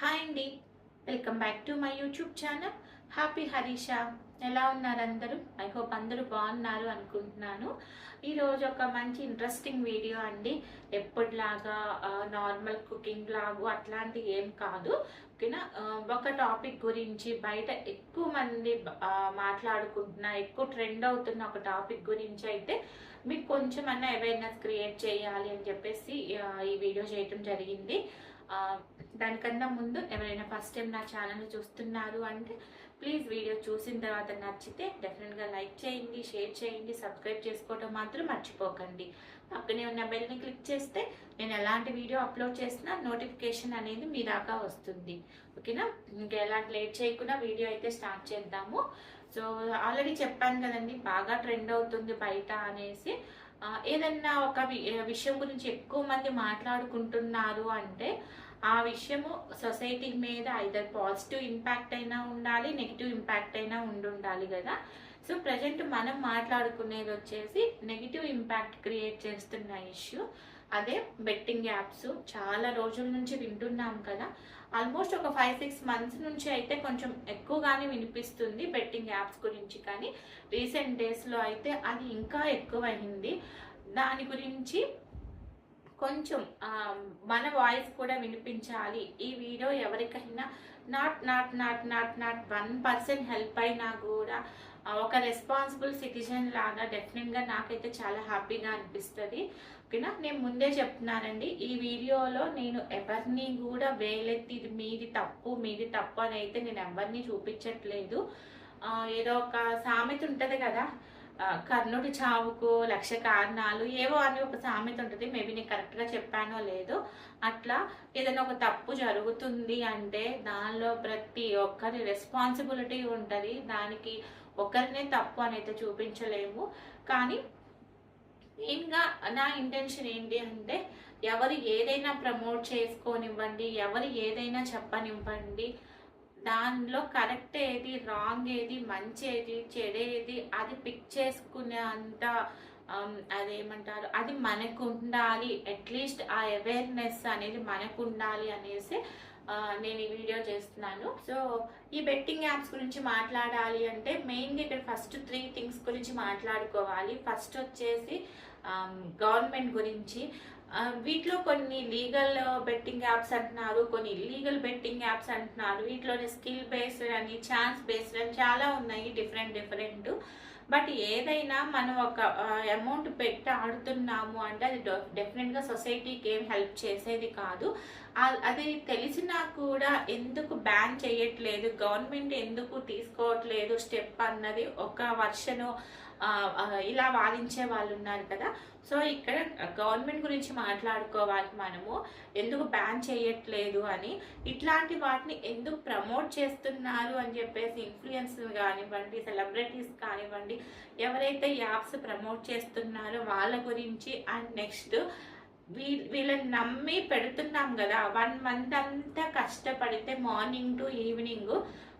Hi అండి welcome back to my YouTube channel happy Harisha ఎలా ఉన్నారు అందరూ? ఐ హోప్ అందరూ బాగున్నారు అనుకుంటున్నాను. ఈరోజు ఒక మంచి ఇంట్రెస్టింగ్ వీడియో అండి. ఎప్పటిలాగా నార్మల్ కుకింగ్ లాగు అట్లాంటి ఏం కాదు. ఓకేనా? ఒక టాపిక్ గురించి బయట ఎక్కువ మంది మాట్లాడుకుంటున్న ఎక్కువ ట్రెండ్ అవుతున్న ఒక టాపిక్ గురించి అయితే మీకు కొంచెం అన్న అవేర్నెస్ క్రియేట్ చేయాలి అని చెప్పేసి ఈ వీడియో చేయటం జరిగింది. దానికన్నా ముందు ఎవరైనా ఫస్ట్ టైం నా ఛానల్ చూస్తున్నారు అంటే ప్లీజ్ వీడియో చూసిన తర్వాత నచ్చితే డెఫినెట్గా లైక్ చేయండి షేర్ చేయండి సబ్స్క్రైబ్ చేసుకోవడం మాత్రం మర్చిపోకండి. పక్కనే ఉన్న బెల్ని క్లిక్ చేస్తే నేను ఎలాంటి వీడియో అప్లోడ్ చేసినా నోటిఫికేషన్ అనేది మీ దాకా వస్తుంది. ఓకేనా ఇంకా ఎలాంటి లేట్ చేయకుండా వీడియో అయితే స్టార్ట్ చేద్దాము. సో ఆల్రెడీ చెప్పాను కదండి బాగా ట్రెండ్ అవుతుంది బయట అనేసి. ఏదన్నా ఒక విషయం గురించి ఎక్కువ మంది మాట్లాడుకుంటున్నారు అంటే ఆ విషయము సొసైటీ మీద ఐదర్ పాజిటివ్ ఇంపాక్ట్ అయినా ఉండాలి నెగిటివ్ ఇంపాక్ట్ అయినా ఉండి ఉండాలి కదా. సో ప్రజెంట్ మనం మాట్లాడుకునేది వచ్చేసి నెగిటివ్ ఇంపాక్ట్ క్రియేట్ చేస్తున్న ఇష్యూ అదే బెట్టింగ్ యాప్స్ చాలా రోజుల నుంచి వింటున్నాం కదా. ఆల్మోస్ట్ ఒక ఫైవ్ సిక్స్ మంత్స్ నుంచి అయితే కొంచెం ఎక్కువగానే వినిపిస్తుంది బెట్టింగ్ యాప్స్ గురించి. కానీ రీసెంట్ డేస్లో అయితే అది ఇంకా ఎక్కువైంది. దాని గురించి కొంచెం మన వాయిస్ కూడా వినిపించాలి. ఈ వీడియో ఎవరికైనా not not not not not one percent help అయినా కూడా ఒక రెస్పాన్సిబుల్ సిటిజన్ లాగా డెఫినెట్గా నాకైతే చాలా హ్యాపీగా అనిపిస్తుంది. ఓకేనా? నేను ముందే చెప్తున్నానండి. ఈ వీడియోలో నేను ఎవరిని కూడా వేలెత్తి ఇది మీది తప్పు మీది తప్పు అని అయితే నేను ఎవరిని చూపించట్లేదు. ఏదో ఒక సామెత ఉంటుంది కదా? కర్ణుడి చావుకు లక్ష కారణాలు ఏవో అని ఒక సామెత ఉంటుంది. మేబీ నేను కరెక్ట్గా చెప్పానో లేదో. అట్లా ఏదైనా ఒక తప్పు జరుగుతుంది అంటే దానిలో ప్రతి ఒక్కరి రెస్పాన్సిబిలిటీ ఉంటుంది. దానికి ఒకరినే తప్పు అని అయితే చూపించలేము. కానీ మెయిన్గా నా ఇంటెన్షన్ ఏంటి అంటే ఎవరు ఏదైనా ప్రమోట్ చేసుకోనివ్వండి ఎవరు ఏదైనా చెప్పనివ్వండి దానిలో కరెక్ట్ ఏది రాంగ్ ఏది మంచి ఏది చెడేది అది పిక్ చేసుకునే అంత um, అదేమంటారు అది మనకు ఉండాలి అట్లీస్ట్ ఆ అవేర్నెస్ అనేది మనకు ఉండాలి అనేసి నేను ఈ వీడియో చేస్తున్నాను. సో ఈ బెట్టింగ్ యాప్స్ గురించి మాట్లాడాలి అంటే మెయిన్గా ఇక్కడ ఫస్ట్ త్రీ థింగ్స్ గురించి మాట్లాడుకోవాలి. ఫస్ట్ వచ్చేసి um, గవర్నమెంట్ గురించి వీటిలో కొన్ని లీగల్ బెట్టింగ్ యాప్స్ అంటున్నారు కొన్ని ఇల్లీగల్ బెట్టింగ్ యాప్స్ అంటున్నారు. వీటిలోనే స్కిల్ బేస్డ్ అని ఛాన్స్ బేస్డ్ అని చాలా ఉన్నాయి డిఫరెంట్ డిఫరెంట్ బట్ ఏదైనా మనం ఒక అమౌంట్ పెట్టి ఆడుతున్నాము అంటే అది డెఫినెట్గా సొసైటీకి ఏం హెల్ప్ చేసేది కాదు. అది తెలిసినా కూడా ఎందుకు బ్యాన్ చేయట్లేదు గవర్నమెంట్ ఎందుకు తీసుకోవట్లేదు స్టెప్ అన్నది ఒక వర్షను ఇలా వాదించే వాళ్ళు ఉన్నారు కదా. సో ఇక్కడ గవర్నమెంట్ గురించి మాట్లాడుకోవాలి మనము. ఎందుకు బ్యాన్ చేయట్లేదు అని. ఇట్లాంటి వాటిని ఎందుకు ప్రమోట్ చేస్తున్నారు అని చెప్పేసి ఇన్ఫ్లుయెన్స్ కానివ్వండి సెలబ్రిటీస్ కానివ్వండి ఎవరైతే యాప్స్ ప్రమోట్ చేస్తున్నారో వాళ్ళ గురించి. అండ్ నెక్స్ట్ వీ వీళ్ళని నమ్మి పెడుతున్నాం కదా వన్ మంత్ అంతా కష్టపడితే మార్నింగ్ టు ఈవినింగ్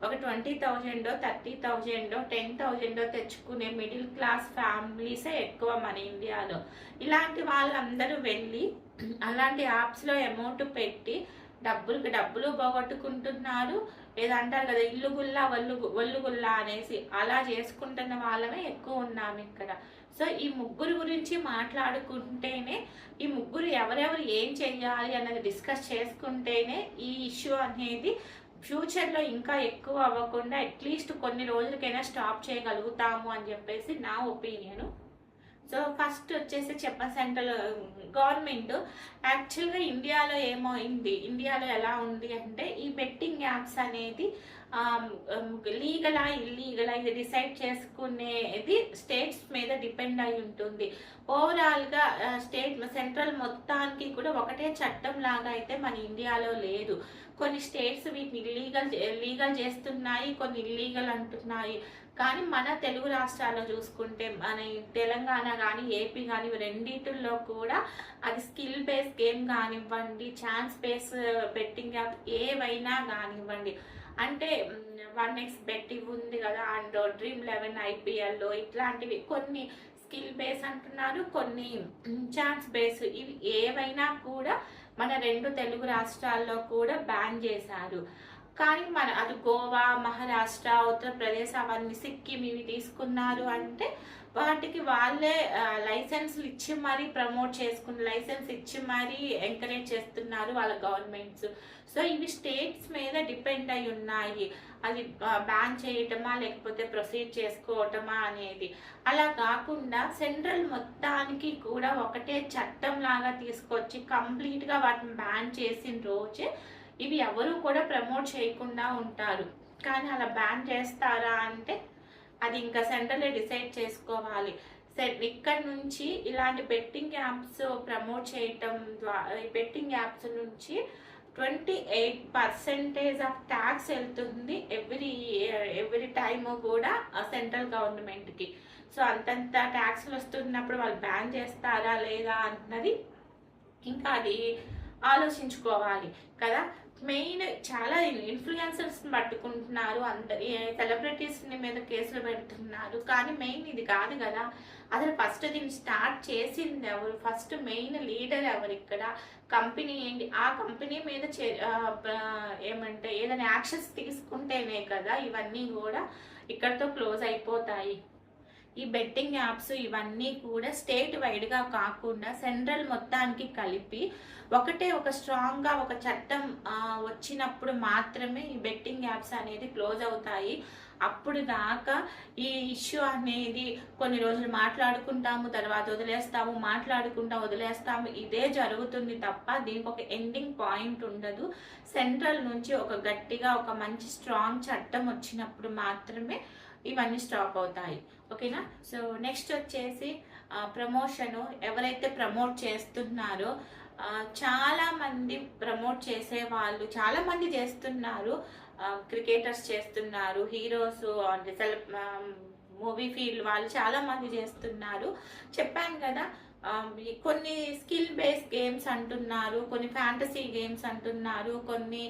ఒక ట్వంటీ థౌజండో థర్టీ థౌజండో టెన్ థౌజండో తెచ్చుకునే మిడిల్ క్లాస్ ఫ్యామిలీసే ఎక్కువ మన ఇండియాలో. ఇలాంటి వాళ్ళందరూ వెళ్ళి అలాంటి యాప్స్లో అమౌంట్ పెట్టి డబ్బులు డబ్బులు పోగొట్టుకుంటున్నారు. ఏదంటారు కదా ఇల్లు గుల్లా వల్లు ఒళ్ళు గుల్లా అనేసి. అలా చేసుకుంటున్న వాళ్ళమే ఎక్కువ ఉన్నాం ఇక్కడ. సో ఈ ముగ్గురు గురించి మాట్లాడుకుంటేనే ఎవరెవరు ఏం చెయ్యాలి అన్నది డిస్కస్ చేసుకుంటేనే ఈ ఇష్యూ అనేది ఫ్యూచర్లో ఇంకా ఎక్కువ అవ్వకుండా అట్లీస్ట్ కొన్ని రోజులకైనా స్టాప్ చేయగలుగుతాము అని చెప్పేసి నా ఒపీనియన్ సో ఫస్ట్ వచ్చేసి చెప్ప సెంట్రల్ గవర్నమెంట్. యాక్చువల్గా ఇండియాలో ఏమైంది? ఇండియాలో ఎలా ఉంది అంటే ఈ బెట్టింగ్ యాప్స్ అనేది లీగలా ఇల్లీగలా ఇది డిసైడ్ చేసుకునేది స్టేట్స్ మీద డిపెండ్ అయి ఉంటుంది. ఓవరాల్గా స్టేట్ సెంట్రల్ మొత్తానికి కూడా ఒకటే చట్టం లాగా అయితే మన ఇండియాలో లేదు. కొన్ని స్టేట్స్ వీటిని ఇల్లీగల్ లీగల్ చేస్తున్నాయి కొన్ని ఇల్లీగల్ అంటున్నాయి. కానీ మన తెలుగు రాష్ట్రాల్లో చూసుకుంటే మన తెలంగాణ కానీ ఏపీ కానీ రెండింటిల్లో కూడా అది స్కిల్ బేస్ గేమ్ కానివ్వండి ఛాన్స్ బేస్ బెట్టింగ్ యాప్ ఏవైనా కానివ్వండి. అంటే వన్ ఎక్స్ బెట్ ఇవి ఉంది కదా అండ్ డ్రీమ్ లెవెన్ ఐపీఎల్లో ఇట్లాంటివి కొన్ని స్కిల్ బేస్ అంటున్నారు కొన్ని ఛాన్స్ బేస్ ఇవి ఏవైనా కూడా మన రెండు తెలుగు రాష్ట్రాల్లో కూడా బ్యాన్ చేశారు. కానీ మన అది గోవా మహారాష్ట్ర ఉత్తరప్రదేశ్ అవన్నీ సిక్కిం ఇవి తీసుకున్నారు అంటే వాటికి వాళ్ళే లైసెన్స్లు ఇచ్చి మరీ ప్రమోట్ చేసుకున్న లైసెన్స్ ఇచ్చి మరీ ఎంకరేజ్ చేస్తున్నారు వాళ్ళ గవర్నమెంట్స్. సో ఇవి స్టేట్స్ మీద డిపెండ్ అయి ఉన్నాయి. అది బ్యాన్ చేయటమా లేకపోతే ప్రొసీడ్ చేసుకోవటమా అనేది. అలా కాకుండా సెంట్రల్ మొత్తానికి కూడా ఒకటే చట్టం లాగా తీసుకొచ్చి కంప్లీట్గా వాటిని బ్యాన్ చేసిన రోజే ఇవి ఎవరు కూడా ప్రమోట్ చేయకుండా ఉంటారు. కానీ అలా బ్యాన్ చేస్తారా అంటే అది ఇంకా సెంట్రలే డిసైడ్ చేసుకోవాలి. ఇక్కడ నుంచి ఇలాంటి బెట్టింగ్ యాప్స్ ప్రమోట్ చేయటం ద్వారా బెట్టింగ్ యాప్స్ నుంచి twenty eight percentage of tax వెళ్తుంది ఎవ్రీ ఎవ్రీ టైమ్ కూడా సెంట్రల్ గవర్నమెంట్కి. సో అంతంత ట్యాక్స్లు వస్తున్నప్పుడు వాళ్ళు బ్యాన్ చేస్తారా లేదా అన్నది ఇంకా అది ఆలోచించుకోవాలి కదా. మెయిన్ చాలా ఇన్ఫ్లుయెన్సర్స్ పట్టుకుంటున్నారు అందరి సెలబ్రిటీస్ మీద కేసులు పెడుతున్నారు. కానీ మెయిన్ ఇది కాదు కదా. అసలు ఫస్ట్ దీన్ని స్టార్ట్ చేసింది ఎవరు? ఫస్ట్ మెయిన్ లీడర్ ఎవరు ఇక్కడ? కంపెనీ ఏంటి? ఆ కంపెనీ మీద ఏమంటే ఏదైనా యాక్షన్స్ తీసుకుంటేనే కదా ఇవన్నీ కూడా ఇక్కడతో క్లోజ్ అయిపోతాయి. ఈ బెట్టింగ్ యాప్స్ ఇవన్నీ కూడా స్టేట్ వైడ్గా కాకుండా సెంట్రల్ మొత్తానికి కలిపి ఒకటే ఒక స్ట్రాంగ్గా ఒక చట్టం వచ్చినప్పుడు మాత్రమే ఈ బెట్టింగ్ యాప్స్ అనేది క్లోజ్ అవుతాయి. అప్పుడు దాకా ఈ ఇష్యూ అనేది కొన్ని రోజులు మాట్లాడుకుంటాము తర్వాత వదిలేస్తాము మాట్లాడుకుంటా వదిలేస్తాము. ఇదే జరుగుతుంది తప్ప దీనికి ఒక ఎండింగ్ పాయింట్ ఉండదు. సెంట్రల్ నుంచి ఒక గట్టిగా ఒక మంచి స్ట్రాంగ్ చట్టం వచ్చినప్పుడు మాత్రమే ఇవన్నీ స్టాప్ అవుతాయి. ఓకేనా? సో నెక్స్ట్ వచ్చేసి ప్రమోషను ఎవరైతే ప్రమోట్ చేస్తున్నారో చాలా మంది ప్రమోట్ చేసే వాళ్ళు చాలా మంది చేస్తున్నారు క్రికెటర్స్ చేస్తున్నారు హీరోస్ అంటే మూవీ ఫీల్డ్ వాళ్ళు చాలా మంది చేస్తున్నారు. చెప్పాను కదా కొన్ని స్కిల్ బేస్డ్ గేమ్స్ అంటున్నారు కొన్ని ఫ్యాంటసీ గేమ్స్ అంటున్నారు కొన్ని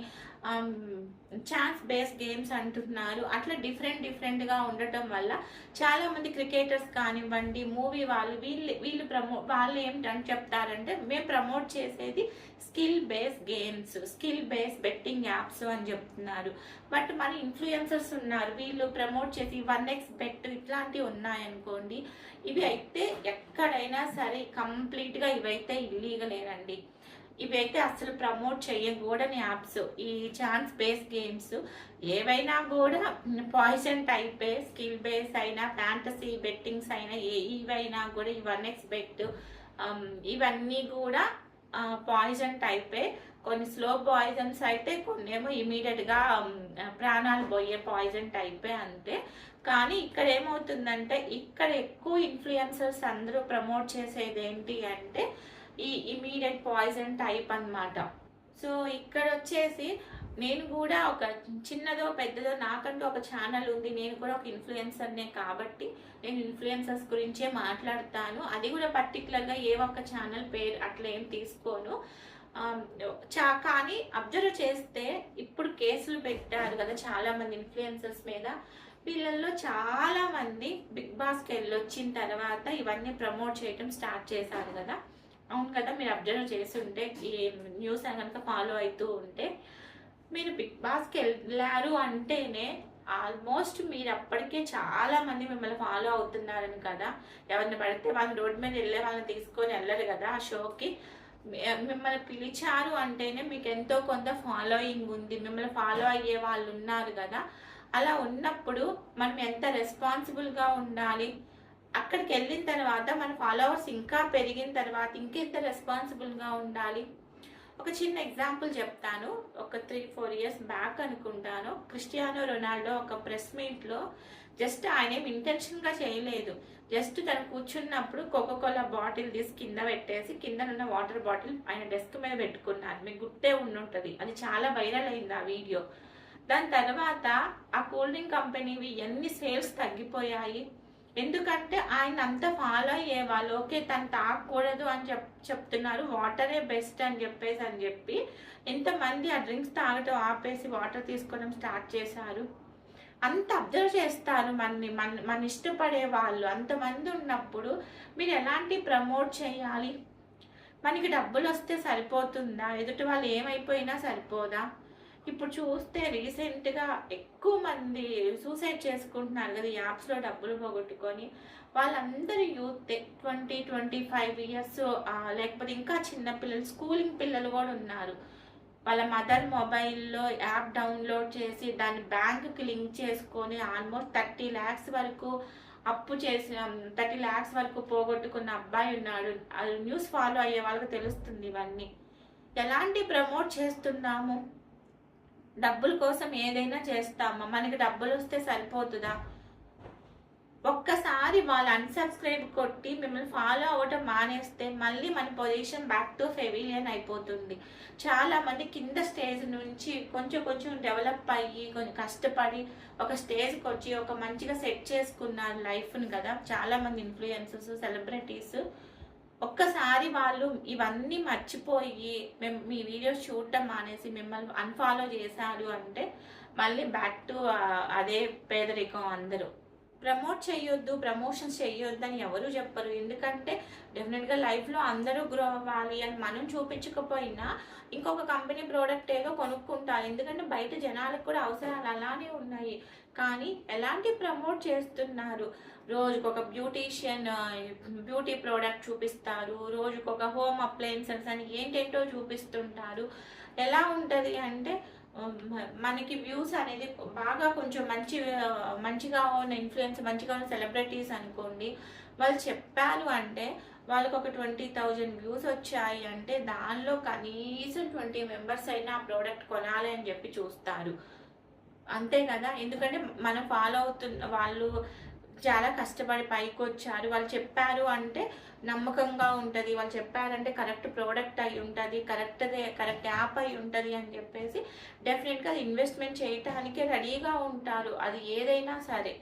ఛాన్స్ బేస్డ్ గేమ్స్ అంటున్నారు. అట్లా డిఫరెంట్ డిఫరెంట్గా ఉండటం వల్ల చాలామంది క్రికెటర్స్ కానివ్వండి మూవీ వాళ్ళు వీళ్ళు వీళ్ళు ప్రమో వాళ్ళు ఏమిటని చెప్తారంటే మేము ప్రమోట్ చేసేది skill base games skill base betting apps అని చెప్తున్నారు. బట్ మన ఇన్ఫ్లుయెన్సర్స్ ఉన్నారు. వీళ్ళు ప్రమోట్ చేసి వన్ ఎక్స్ బెట్ ఇట్లాంటివి ఉన్నాయనుకోండి ఇవి అయితే ఎక్కడైనా సరే కంప్లీట్గా ఇవైతే ఇల్లీగలేనండి ఇవైతే అసలు ప్రమోట్ చేయకూడని యాప్స్. ఈ ఛాన్స్ బేస్ గేమ్స్ ఏవైనా కూడా పాయిజన్ టైపే స్కిల్ బేస్ అయినా ఫ్యాంటసీ బెట్టింగ్స్ అయినా ఏ ఇవైనా కూడా ఈ వన్ ఎక్స్ బెట్ ఇవన్నీ కూడా పాయిజన్ టైపే కొన్ని స్లో పాయిజన్స్ అయితే కొన్ని ఏమో ఇమీడియట్గా um, ప్రాణాలు పోయే పాయిజన్ టైపే అంతే. కానీ ఇక్కడ ఏమవుతుందంటే ఇక్కడ ఎక్కువ ఇన్ఫ్లుయెన్సర్స్ అందరూ ప్రమోట్ చేసేది ఏంటి అంటే ఈ ఇమీడియట్ పాయిజన్ టైప్ అనమాట సో ఇక్కడ వచ్చేసి నేను కూడా ఒక చిన్నదో పెద్దదో నాకంటూ ఒక ఛానల్ ఉంది. నేను కూడా ఒక ఇన్ఫ్లుయెన్సర్నే కాబట్టి నేను ఇన్ఫ్లుయెన్సర్స్ గురించే మాట్లాడతాను. అది కూడా పర్టికులర్గా ఏ ఒక్క ఛానల్ పేరు అట్లా ఏం తీసుకోను. Um, చా కానీ అబ్జర్వ్ చేస్తే ఇప్పుడు కేసులు పెట్టారు కదా చాలామంది ఇన్ఫ్లుయెన్సర్స్ మీద. వీళ్ళల్లో చాలామంది బిగ్ బాస్కి వెళ్ళొచ్చిన తర్వాత ఇవన్నీ ప్రమోట్ చేయటం స్టార్ట్ చేశారు కదా. అవును కదా మీరు అబ్జర్వ్ చేసి ఉంటే ఈ న్యూస్ కనుక ఫాలో అవుతూ ఉంటే మీరు బిగ్ బాస్కి వెళ్ళారు అంటేనే ఆల్మోస్ట్ మీరు అప్పటికే చాలా మంది మిమ్మల్ని ఫాలో అవుతున్నారని కదా. ఎవరిని పడితే వాళ్ళు రోడ్డు మీద వెళ్ళే వాళ్ళని తీసుకొని వెళ్ళరు కదా ఆ షోకి. మిమ్మల్ని పిలిచారు అంటేనే మీకు ఎంతో కొంత ఫాలోయింగ్ ఉంది. మిమ్మల్ని ఫాలో అయ్యే వాళ్ళు ఉన్నారు కదా. అలా ఉన్నప్పుడు మనం ఎంత రెస్పాన్సిబుల్గా ఉండాలి? అక్కడికి వెళ్ళిన తర్వాత మన ఫాలోవర్స్ ఇంకా పెరిగిన తర్వాత ఇంకెంత రెస్పాన్సిబుల్గా ఉండాలి. ఒక చిన్న ఎగ్జాంపుల్ చెప్తాను. ఒక త్రీ ఫోర్ ఇయర్స్ బ్యాక్ అనుకుంటాను. క్రిస్టియానో రొనాల్డో ఒక ప్రెస్ మీట్లో జస్ట్ ఆయన ఏం ఇంటెన్షన్గా చేయలేదు. జస్ట్ తను కూర్చున్నప్పుడు కోకోకోలా బాటిల్ తీసి కింద పెట్టేసి కింద ఉన్న వాటర్ బాటిల్ ఆయన డెస్క్ మీద పెట్టుకున్నారు. మీకు గుర్తే ఉండుంటుంది. అది చాలా వైరల్ అయింది ఆ వీడియో దాని తర్వాత ఆ కూల్ డ్రింక్ కంపెనీవి ఎన్ని సేల్స్ తగ్గిపోయాయి? ఎందుకంటే ఆయన అంత ఫాలో అయ్యే వాళ్ళు ఓకే తను తాగకూడదు అని చెప్ చెప్తున్నారు. వాటరే బెస్ట్ అని చెప్పేసి అని చెప్పి ఎంతమంది ఆ డ్రింక్స్ తాగటం ఆపేసి వాటర్ తీసుకోవడం స్టార్ట్ చేశారు. అంత అబ్జర్వ్ చేస్తారు మనని మన మన ఇష్టపడే వాళ్ళు. అంతమంది ఉన్నప్పుడు మీరు ఎలాంటి ప్రమోట్ చేయాలి? మనకి డబ్బులు వస్తే సరిపోతుందా? ఎదుటి వాళ్ళు ఏమైపోయినా సరిపోదా? ఇప్పుడు చూస్తే రీసెంట్గా ఎక్కువ మంది సూసైడ్ చేసుకుంటున్నారు కదా యాప్స్లో డబ్బులు పోగొట్టుకొని. వాళ్ళందరి youth twenty twenty five years లేకపోతే ఇంకా చిన్న పిల్లలు స్కూలింగ్ పిల్లలు కూడా ఉన్నారు. వాళ్ళ మదర్ మొబైల్లో యాప్ డౌన్లోడ్ చేసి దాన్ని బ్యాంకుకి లింక్ చేసుకొని ఆల్మోస్ట్ థర్టీ ల్యాక్స్ వరకు అప్పు చేసిన థర్టీ ల్యాక్స్ వరకు పోగొట్టుకున్న అబ్బాయి ఉన్నాడు. అది న్యూస్ ఫాలో అయ్యే వాళ్ళకి తెలుస్తుంది ఇవన్నీ. ఎలాంటి ప్రమోట్ చేస్తున్నాము? డబ్బుల కోసం ఏదైనా చేస్తామా మనకి డబ్బులు వస్తే సరిపోతుందా? ఒక్కసారి వాళ్ళు అన్సబ్స్క్రైబ్ కొట్టి మిమ్మల్ని ఫాలో అవ్వటం మానేస్తే మళ్ళీ మన పొజిషన్ బ్యాక్ టు ఫెవిలియన్ అయిపోతుంది. చాలా మంది కింద స్టేజ్ నుంచి కొంచెం కొంచెం డెవలప్ అయ్యి కొంచెం కష్టపడి ఒక స్టేజ్కి వచ్చి ఒక మంచిగా సెట్ చేసుకున్నారు లైఫ్ని కదా. చాలామంది ఇన్ఫ్లుయెన్సర్స్ సెలబ్రిటీస్ ఒక్కసారి వాళ్ళు ఇవన్నీ మర్చిపోయి మేము మీ వీడియోస్ చూడటం మానేసి మిమ్మల్ని అన్ఫాలో చేశారు అంటే మళ్ళీ బ్యాక్ టు అదే పేదరికం అందరూ. ప్రమోట్ చేయొద్దు ప్రమోషన్స్ చేయొద్దు అని ఎవరు చెప్పరు. ఎందుకంటే డెఫినెట్గా లైఫ్లో అందరూ గ్రో అవ్వాలి అని మనం చూపించకపోయినా ఇంకొక కంపెనీ ప్రోడక్ట్ ఏదో కొనుక్కుంటారు. ఎందుకంటే బయట జనాలకు కూడా అవసరాలు అలానే ఉన్నాయి. కానీ ఎలాంటి ప్రమోట్ చేస్తున్నారు? రోజుకొక బ్యూటీషియన్ బ్యూటీ ప్రోడక్ట్ చూపిస్తారు. రోజుకొక హోమ్ అప్లయన్సెస్ అని ఏంటేంటో చూపిస్తుంటారు. ఎలా ఉంటుంది అంటే మనకి వ్యూస్ అనేది బాగా కొంచెం మంచి మంచిగా ఉన్న ఇన్ఫ్లుయెన్స్ మంచిగా ఉన్న సెలబ్రిటీస్ అనుకోండి వాళ్ళు చెప్పారు అంటే వాళ్ళకి ఒక ట్వంటీ థౌజండ్ వ్యూస్ వచ్చాయి అంటే దానిలో కనీసం ట్వంటీ మెంబర్స్ అయినా ఆ ప్రోడక్ట్ కొనాలి అని చెప్పి చూస్తారు. అంతే కదా? ఎందుకంటే మనం ఫాలో అవుతున్న వాళ్ళు చాలా కష్టపడి పైకి వచ్చారు వాళ్ళు చెప్పారు అంటే నమ్మకంగా ఉంటుంది. వాళ్ళు చెప్పారంటే కరెక్ట్ ప్రోడక్ట్ అయి ఉంటుంది కరెక్ట్ కరెక్ట్ యాప్ అయి ఉంటుంది అని చెప్పేసి డెఫినెట్గా ఇన్వెస్ట్మెంట్ చేయటానికి రెడీగా ఉంటారు. అది ఏదైనా సరే.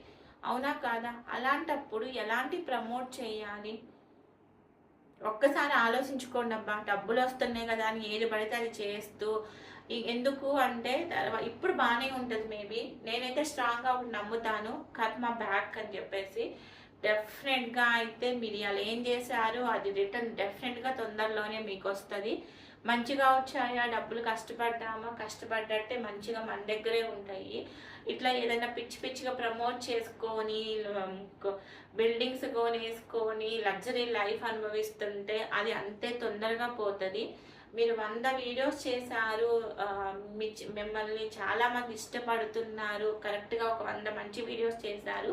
అవునా కాదా? అలాంటప్పుడు ఎలాంటి ప్రమోట్ చేయాలి? ఒక్కసారి ఆలోచించుకోండి అబ్బా డబ్బులు వస్తున్నాయి కదా అని ఏది పడితే అది చేస్తూ ఎందుకు అంటే ఇప్పుడు బాగానే ఉంటుంది మేబీ. నేనైతే స్ట్రాంగ్గా నమ్ముతాను. కర్మ బ్యాక్ అని చెప్పేసి. డెఫినెట్గా అయితే మీరు అలా ఏం చేశారు? అది రిటర్న్ డెఫినెట్గా తొందరలోనే మీకు వస్తుంది మంచిగా వచ్చాయా? డబ్బులు కష్టపడ్డామా? కష్టపడ్డట్టే మంచిగా మన దగ్గరే ఉంటాయి. ఇట్లా ఏదైనా పిచ్చి పిచ్చిగా ప్రమోట్ చేసుకొని బిల్డింగ్స్ కొనేసుకొని లగ్జరీ లైఫ్ అనుభవిస్తుంటే అది అంతే తొందరగా పోతుంది. మీరు వంద వీడియోస్ చేశారు మిమ్మల్ని చాలామంది ఇష్టపడుతున్నారు కరెక్ట్గా ఒక వంద మంచి వీడియోస్ చేశారు.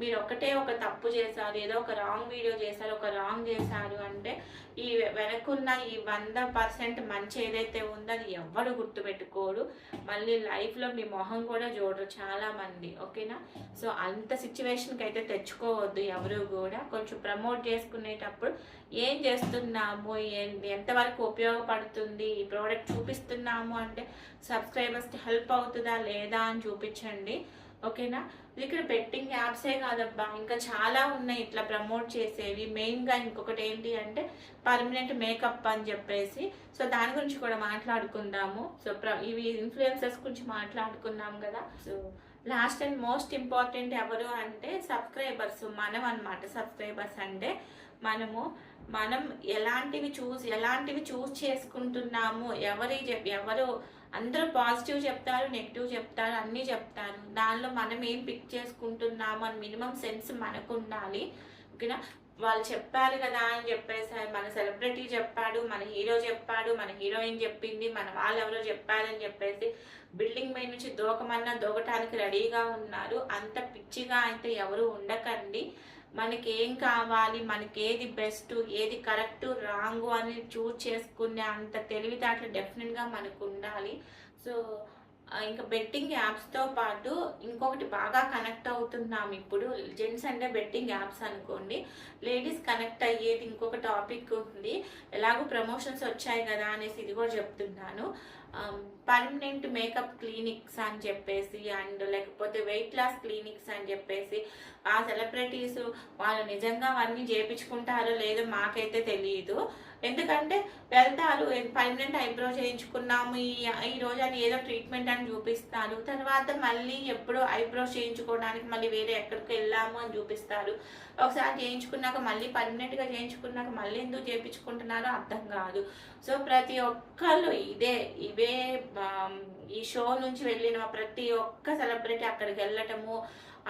మీరు ఒకటే ఒక తప్పు చేశారు ఏదో ఒక రాంగ్ వీడియో చేశారు ఒక రాంగ్ చేశారు అంటే ఈ వెనకున్న ఈ వంద పర్సెంట్ మంచి ఏదైతే ఉందో అది ఎవ్వరు గుర్తుపెట్టుకోరు. మళ్ళీ లైఫ్లో మీ మొహం కూడా చూడరు చాలామంది ఓకేనా? సో అంత సిచ్యువేషన్కి అయితే తెచ్చుకోవద్దు ఎవరు కూడా. కొంచెం ప్రమోట్ చేసుకునేటప్పుడు ఏం చేస్తున్నాము ఎంతవరకు ఉపయోగపడుతుంది ఈ ప్రోడక్ట్ చూపిస్తున్నాము అంటే సబ్స్క్రైబర్స్కి హెల్ప్ అవుతుందా లేదా అని చూపించండి. ఓకేనా? ఇక్కడ బెట్టింగ్ యాప్సే కాదబ్బా. ఇంకా చాలా ఉన్నాయి ఇట్లా ప్రమోట్ చేసేవి. మెయిన్గా ఇంకొకటి ఏంటి అంటే పర్మనెంట్ మేకప్ అని చెప్పేసి. సో దాని గురించి కూడా మాట్లాడుకుందాము. సో ఇవి ఇన్ఫ్లుయెన్సర్స్ గురించి మాట్లాడుకున్నాం కదా. So last and most important ఎవరు అంటే సబ్స్క్రైబర్స్ మనం అనమాట సబ్స్క్రైబర్స్ అంటే మనము మనం ఎలాంటివి చూస్ ఎలాంటివి చూస్ చేసుకుంటున్నాము ఎవరి ఎవరు అందరూ పాజిటివ్ చెప్తారు నెగిటివ్ చెప్తారు అన్నీ చెప్తారు. దానిలో మనం ఏం పిక్ చేసుకుంటున్నాము అని మినిమం సెన్స్ మనకు ఉండాలి ఓకేనా? వాళ్ళు చెప్పారు కదా అని చెప్పేసి మన సెలబ్రిటీ చెప్పాడు మన హీరో చెప్పాడు మన హీరోయిన్ చెప్పింది మన వాళ్ళు ఎవరో చెప్పారని చెప్పేసి బిల్డింగ్ మీద నుంచి దూకమన్నా దూకటానికి రెడీగా ఉన్నారు. అంత పిచ్చిగా అయితే ఎవరు ఉండకండి. మనకి ఏం కావాలి మనకి ఏది బెస్ట్ ఏది కరెక్ట్ రాంగ్ అని చూజ్ చేసుకునే అంత తెలివితేటలు డెఫినెట్గా మనకు ఉండాలి సో ఇంకా బెట్టింగ్ యాప్స్తో పాటు ఇంకొకటి బాగా కనెక్ట్ అవుతున్నాం ఇప్పుడు. జెంట్స్ అంటే బెట్టింగ్ యాప్స్ అనుకోండి. లేడీస్ కనెక్ట్ అయ్యేది ఇంకొక టాపిక్ ఉంది. ఎలాగో ప్రమోషన్స్ వచ్చాయి కదా అనేసి ఇది కూడా చెప్తున్నాను. పర్మనెంట్ మేకప్ క్లినిక్స్ అని చెప్పేసి అండ్ లేకపోతే వెయిట్ లాస్ క్లినిక్స్ అని చెప్పేసి ఆ సెలబ్రిటీస్ వాళ్ళు నిజంగా అవన్నీ చేపించుకుంటారో లేదో మాకైతే తెలియదు ఎందుకంటే వెళ్తారు పర్మనెంట్ ఐబ్రో చేయించుకున్నాము ఈ ఈ రోజు అని ఏదో ట్రీట్మెంట్ అని చూపిస్తారు తర్వాత మళ్ళీ ఎప్పుడు ఐబ్రో చేయించుకోవడానికి మళ్ళీ వేరే ఎక్కడికి వెళ్ళాము అని చూపిస్తారు. ఒకసారి చేయించుకున్నాక మళ్ళీ పర్మనెంట్గా చేయించుకున్నాక మళ్ళీ ఎందుకు చేయించుకుంటున్నారో అర్థం కాదు. సో ప్రతి ఒక్కళ్ళు ఇదే ఇవే ఈ షో నుంచి వెళ్ళిన ప్రతి ఒక్క సెలబ్రిటీ అక్కడికి వెళ్ళటము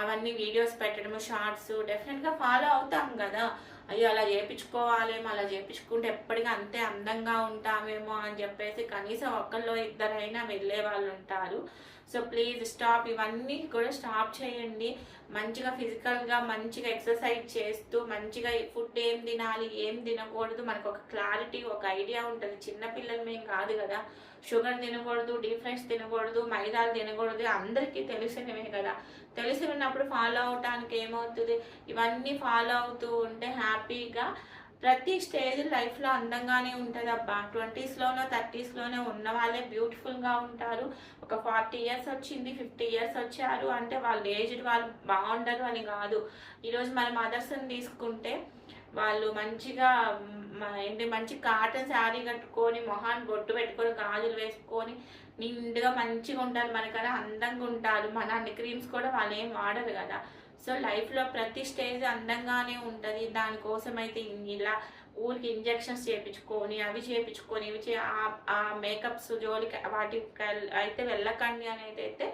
అవన్నీ వీడియోస్ పెట్టడము షార్ట్స్ డెఫినెట్గా ఫాలో అవుతాం కదా. అయ్యో అలా చేయించుకోవాలేమో అలా చేపించుకుంటే ఎప్పటికీ అంతే అందంగా ఉంటామేమో అని చెప్పేసి కనీసం ఒక్కళ్ళు ఇద్దరైనా వెళ్ళే వాళ్ళు ఉంటారు. సో ప్లీజ్ స్టాప్ ఇవన్నీ కూడా స్టాప్ చేయండి. మంచిగా ఫిజికల్గా మంచిగా ఎక్సర్సైజ్ చేస్తూ మంచిగా ఫుడ్ ఏం తినాలి ఏం తినకూడదు మనకు ఒక క్లారిటీ ఒక ఐడియా ఉంటుంది. చిన్నపిల్లలు మేము కాదు కదా. షుగర్ తినకూడదు డీప్ ఫ్రైస్ తినకూడదు మైదాలు తినకూడదు అందరికీ తెలిసినవే కదా. తెలిసి ఉన్నప్పుడు ఫాలో అవటానికి ఏమవుతుంది? ఇవన్నీ ఫాలో అవుతూ ఉంటే హ్యాపీగా ప్రతి స్టేజ్ లైఫ్లో అందంగానే ఉంటుంది అబ్బా ట్వంటీస్లోనో థర్టీస్లోనే ఉన్న వాళ్ళే బ్యూటిఫుల్గా ఉంటారు. ఒక ఫార్టీ ఇయర్స్ వచ్చింది ఫిఫ్టీ ఇయర్స్ వచ్చారు అంటే వాళ్ళు ఏజ్డ్ వాళ్ళు బాగుండరు అని కాదు. ఈరోజు మన మదర్స్ని తీసుకుంటే వాళ్ళు మంచిగా ఏంటి మంచి కాటన్ శారీ కట్టుకొని మొహాన్ని బొట్టు పెట్టుకొని గాజులు వేసుకొని నిండుగా మంచిగా ఉంటారు. మనకన్నా అందంగా ఉంటారు. మన అన్ని క్రీమ్స్ కూడా వాళ్ళు ఏం వాడరు కదా. సో లైఫ్లో ప్రతి స్టేజ్ అందంగానే ఉంటుంది. దానికోసం అయితే ఇలా ఊరికి ఇంజెక్షన్స్ చేయించుకొని అవి చేయించుకొని ఇవి చే ఆ మేకప్స్ జోలికి వాటికి అయితే వెళ్ళకండి అనేది అయితే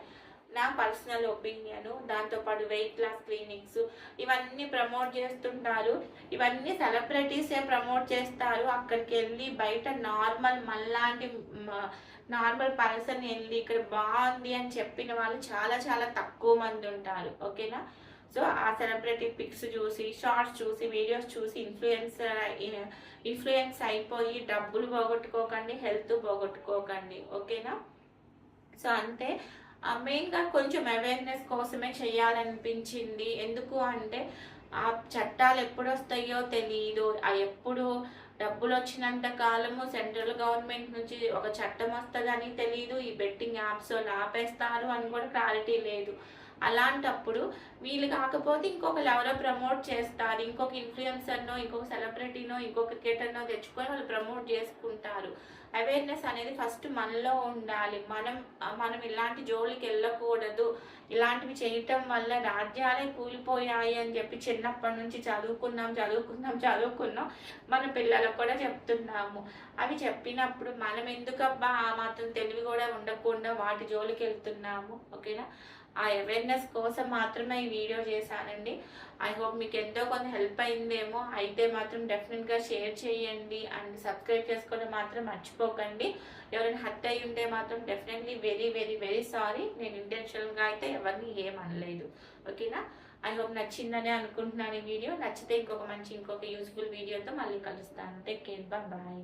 నా పర్సనల్ ఒపీనియన్. దాంతోపాటు వెయిట్ లాస్ క్లినిక్స్ ఇవన్నీ ప్రమోట్ చేస్తుంటారు. ఇవన్నీ సెలబ్రిటీసే ప్రమోట్ చేస్తారు. అక్కడికి వెళ్ళి బయట నార్మల్ మళ్ళాంటి నార్మల్ పర్సన్ వెళ్ళి ఇక్కడ బాగుంది అని చెప్పిన వాళ్ళు చాలా చాలా తక్కువ మంది ఉంటారు. ఓకేనా? సో ఆ సెలబ్రిటీ పిక్స్ చూసి షార్ట్స్ చూసి వీడియోస్ చూసి ఇన్ఫ్లుయెన్స్ ఇన్ఫ్లుయెన్స్ అయిపోయి డబ్బులు పోగొట్టుకోకండి హెల్త్ పోగొట్టుకోకండి. ఓకేనా? సో అంతే. మెయిన్గా కొంచెం అవేర్నెస్ కోసమే చేయాలనిపించింది. ఎందుకు అంటే ఆ చట్టాలు ఎప్పుడు వస్తాయో తెలియదు ఆ ఎప్పుడు డబ్బులు వచ్చినంత కాలము సెంట్రల్ గవర్నమెంట్ నుంచి ఒక చట్టం వస్తుందని తెలియదు ఈ బెట్టింగ్ యాప్స్ ఆపేస్తారు అని కూడా క్లారిటీ లేదు. అలాంటప్పుడు వీళ్ళు కాకపోతే ఇంకొకరు ఎవరో ప్రమోట్ చేస్తారు. ఇంకొక ఇన్ఫ్లుయెన్సర్నో ఇంకొక సెలబ్రిటీనో ఇంకొక క్రికెటర్నో తెచ్చుకొని వాళ్ళు ప్రమోట్ చేసుకుంటారు. అవేర్నెస్ అనేది ఫస్ట్ మనలో ఉండాలి. మనం మనం ఇలాంటి జోలికి వెళ్ళకూడదు. ఇలాంటివి చేయటం వల్ల రాజ్యాలే కూలిపోయాయి అని చెప్పి చిన్నప్పటి నుంచి చదువుకున్నాం చదువుకున్నాం చదువుకున్నాం. మన పిల్లలకు కూడా చెప్తున్నాము. అవి చెప్పినప్పుడు మనం ఎందుకబ్బా ఆ మాత్రం తెలివి కూడా ఉండకుండా వాటి జోలికి వెళ్తున్నాము. ఓకేనా? ఆ అవేర్నెస్ కోసం మాత్రమే ఈ వీడియో చేశానండి. ఐ హోప్ మీకు ఎంతో కొంత హెల్ప్ అయిందేమో. అయితే మాత్రం డెఫినెట్గా షేర్ చేయండి అండ్ సబ్స్క్రైబ్ చేసుకోవడం మాత్రం మర్చిపోకండి. ఎవరైనా హత్య అయి ఉంటే మాత్రం definitely very very very sorry నేను ఇంటెన్షనల్గా అయితే ఎవరిని ఏమనలేదు ఓకేనా ఐ హోప్ నచ్చిందని అనుకుంటున్నాను ఈ వీడియో నచ్చితే ఇంకొక మంచి ఇంకొక యూస్ఫుల్ వీడియోతో మళ్ళీ కలుస్తాను. Take care bye